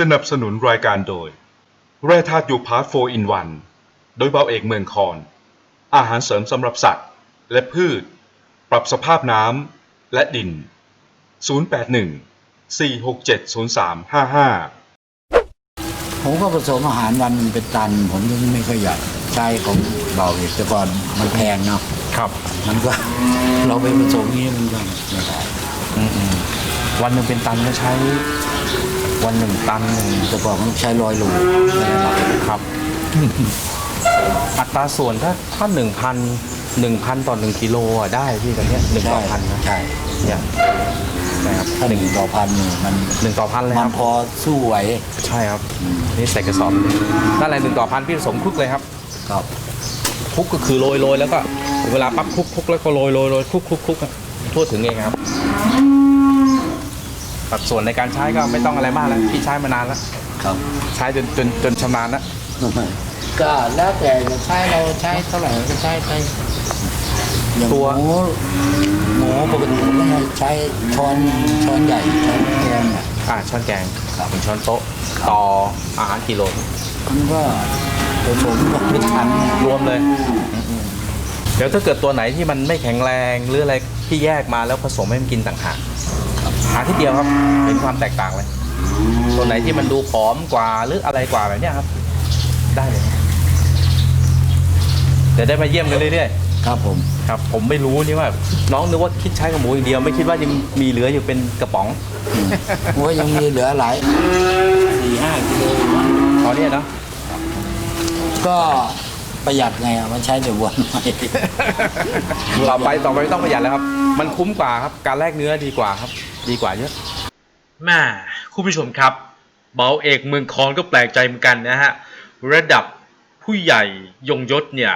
สนับสนุนรายการโดย แร่ธาตุยูพาร์ทโฟอินวันโดยเบาเอกเมืองคอน อาหารเสริมสำหรับสัตว์ และพืช ปรับสภาพน้ำและดิน 081 467 0355 ผมก็ผสมอาหารวันหนึ่งเป็นตัน ผมยังไม่ค่อยอยากใช้ของเบาอีกแต่ก่อนมันแพงเนาะครับมันก็ เราไปผสมนี้มันก็ไม่ได้วันหนึ่งเป็นตันก็ใช้ วันหนึ่งตันหนึ่งแต่ก่อนมันใช้ร้อยโลไม่ได้รับครับ อัตราส่วนถ้าถ้าหนึ่งพันหนึ่งพันต่อหนึ่งกิโลอะได้พี่กันเนี้ยหนึ่งต่อพันนะใช่เนี่ยนะครับถ้าหนึ่งต่อพันเนี่ยมันหนึ่งต่อพันเลยมัคนรับพอสู้ไหวใช่ครับ นี่ใส่กระสอบเลยนั่นอะไรหนึ่งต่อพันพี่ผสมคลุกเลยครับ ครับ คลุกก็คือโรยโรยแล้วก็ เวลาปั๊บคลุกคลุกแล้วก็โรยโรยโรยคลุกคลุกคลุกอะทั่วถึงเองครับ สัดส่วนในการใช้ก็ไม่ต้องอะไรมากแล้วพี่ใช้มานานแล้วครับใช้จนจนจนชำนาญแล้วก็แล้วแต่จะใช้เราใช้เท่าไหร่ก็ใช้ไปอย่างหตัวมูหมูปกติผมก็ใช้ช้อนช้อนใหญ่ช้อนแกงอะอ่าช้อนแกงครับหนึ่งช้อนโต๊ะต่ออาหารกิโลมันก็ผสมกับไม่ทันเนี่ยรวมเลยเดี๋ยวถ้าเกิดตัวไหนที่มันไม่แข็งแรงหรืออะไรที่แยกมาแล้วผสมให้มันกินต่างหาก หาที่เดียวครับเห็นความแตกต่างเลย ตัวไหนที่มันดูผอมกว่าหรืออะไรกว่าแบบเนี้ยครับ ได้เลยเดี๋ยวได้มาเยี่ยมกันเรื่อยครับผม ๆครับ ผมไม่รู้นี่ว่า น้องนึกว่าคิดใช้กับหมูอย่างเดียวไม่คิดว่ายังมีเหลืออยู่เป็นกระป๋องโอ้ยยังมีเหลือหลายสี่ห้ากิโลอยู่มั้งตอนนี้เนาะ ก็ประหยัดไงอะมันใช้เดี๋ยววนไปต่อไปต่อไปไม่ต้องประหยัดแล้วครับ มันคุ้มกว่าครับ การแลกเนื้อดีกว่าครับ ดีกว่าเยอะแม่คุณผู้ชมครับ เบาเอกเมืองคอนก็แปลกใจเหมือนกันนะฮะ ระดับผู้ใหญ่ยงยศเนี่ย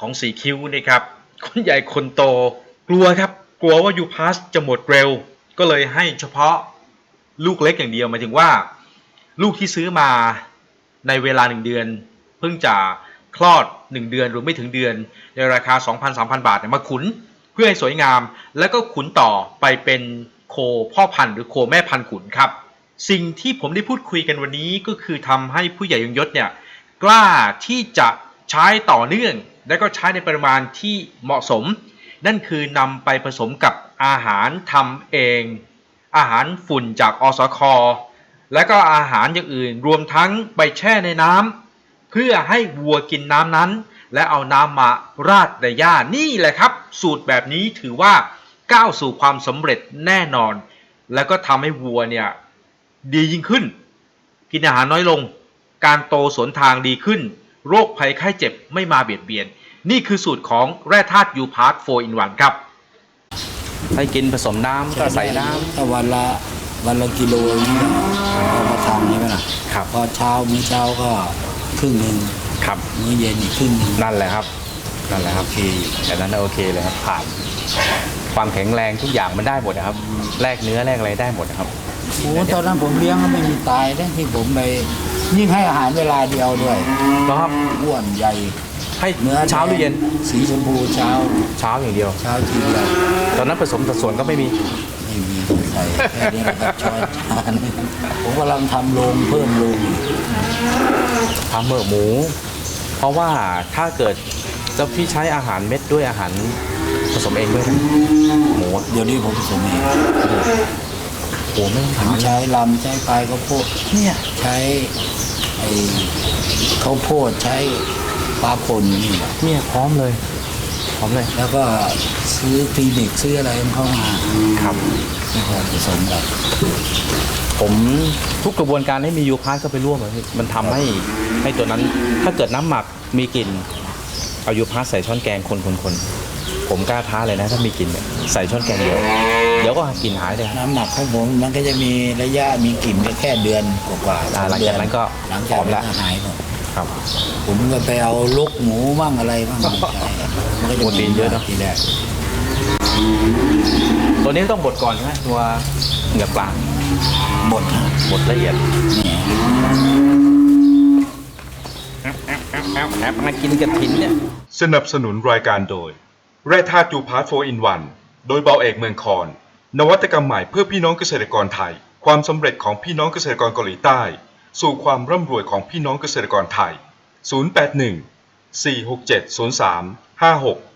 ของสีคิ้วนะครับ คนใหญ่คนโตกลัวครับ กลัวว่ายูพาสจะหมดเร็ว ก็เลยให้เฉพาะลูกเล็กอย่างเดียวหมายถึงว่า ลูกที่ซื้อมาในเวลาหนึ่งเดือน เพิ่งจะคลอด 1 เดือนหรือไม่ถึงเดือน ในราคา 2,000-3,000 บาทเนี่ยมาขุนเพื่อให้สวยงาม แล้วก็ขุนต่อไปเป็น โคพ่อพันธุ์หรือโคแม่พันธุ์ขุนครับ สิ่งที่ผมได้พูดคุยกันวันนี้ก็คือทำให้ผู้ใหญ่ยงยศเนี่ยกล้าที่จะใช้ต่อเนื่อง และก็ใช้ในปริมาณที่เหมาะสม นั่นคือนำไปผสมกับอาหารทำเอง อาหารฝุ่นจากอสคและก็อาหารอย่างอื่นรวมทั้งไปแช่ในน้ำเพื่อให้วัวกินน้ำนั้น และเอาน้ำมาราดในหญ้านี่แหละครับ สูตรแบบนี้ถือว่า ก้าวสู่ความสำเร็จแน่นอน แล้วก็ทำให้วัวเนี่ยดียิ่งขึ้น กินอาหารน้อยลง การโตสวนทางดีขึ้น โรคภัยไข้เจ็บไม่มาเบียดเบียน นี่คือสูตรของแร่ธาตุยูพาร์ท4 in 1ครับ ให้กินผสมน้ำก็ใส่น้ำถ้าวันละวันละกิโลนี่เอามาทำใช่ไหมล่ะครับ พอเช้ามื้อเช้าก็ครึ่งหนึ่งครับ มื้อเย็นอีกครึ่งหนึ่งนั่นแหละครับ นั่นแหละครับโอเคแต่นั้นโอเคเลยครับ ผ่าน ความแข็งแรงทุกอย่างมันได้หมดนะครับแลกเนื้อแลกอะไรได้หมดนะครับ โอ้ตอนนั้นผมเลี้ยงก็ไม่มีตายได้ที่ผมไปยิ่งให้อาหารเวลาเดียวด้วยก็ครับ อ้วนใหญ่ให้เนื้อเช้าหรือเย็น สีชมพูเช้าเช้าอย่างเดียว เช้าทีละตอนนั้นผสมสัดส่วนก็ไม่มี ไม่มีใส่แค่นี้นะครับช้อนชานผมกำลังทำโรงเพิ่มโรงอยู่ทำเมื่อหมู เพราะว่าถ้าเกิดจะพี่ใช้อาหารเม็ดด้วยอาหารผ สมเองด้วยนะหมูอะเดี๋ยวนี้ผมผสมเองโอ้ไม่ต้องผมถามใช้ลำใช้ปลายข้าวโพดเนี่ยใช้ไอ้ข้าวโพดใช้ปลาป่นนี่แหละเนี่ยพร้อมเลยพร้อมเลย แล้วก็ซื้อคลินิกซื้ออะไรมันเข้ามาครับ แล้วก็ผสมกับผมทุกกระบวนการให้มียูพาร์ก็ไปร่วมอะพี่มันทำให้ให้ตัวนั้น ถ้าเกิดน้ำหมักมีกลิ่นเอายูพาร์ใส่ช้อนแกงคนคนคน ผมกล้าท้าเลยนะ ถ้ามีกลิ่นเนี่ยใส่ช้อนแกงเดียวเดี๋ยวก็กลิ่นหายเลยครับ น้ำหมักของผมมันก็จะมีระยะมีกลิ่นก็แค่เดือนกว่าๆอ่าหลังจากนั้นก็หลังจากหอมนั้ละนก็หายหมดครับ ผมก็ไปเอาลูกหมูบ้างอะไรบ้างไม่ใช่มันก็จะโปรตีนเยอะเนอะ ทีแรกตัวนี้ต้องบดก่อนใช่ไหมตัวเหงือกปลาหมดนะบดละเอียดเนี่ยแอบแอบแอบแอบแอบมากินกระถินเนี่ย สนับสนุนรายการโดย แร่ธาตุยูพาร์ท4 in 1โดยเบาเอกเมืองคอน นวัตกรรมใหม่เพื่อพี่น้องเกษตรกรไทย ความสำเร็จของพี่น้องเกษตรกรเกาหลีใต้ สู่ความร่ำรวยของพี่น้องเกษตรกรไทย 081 467 0356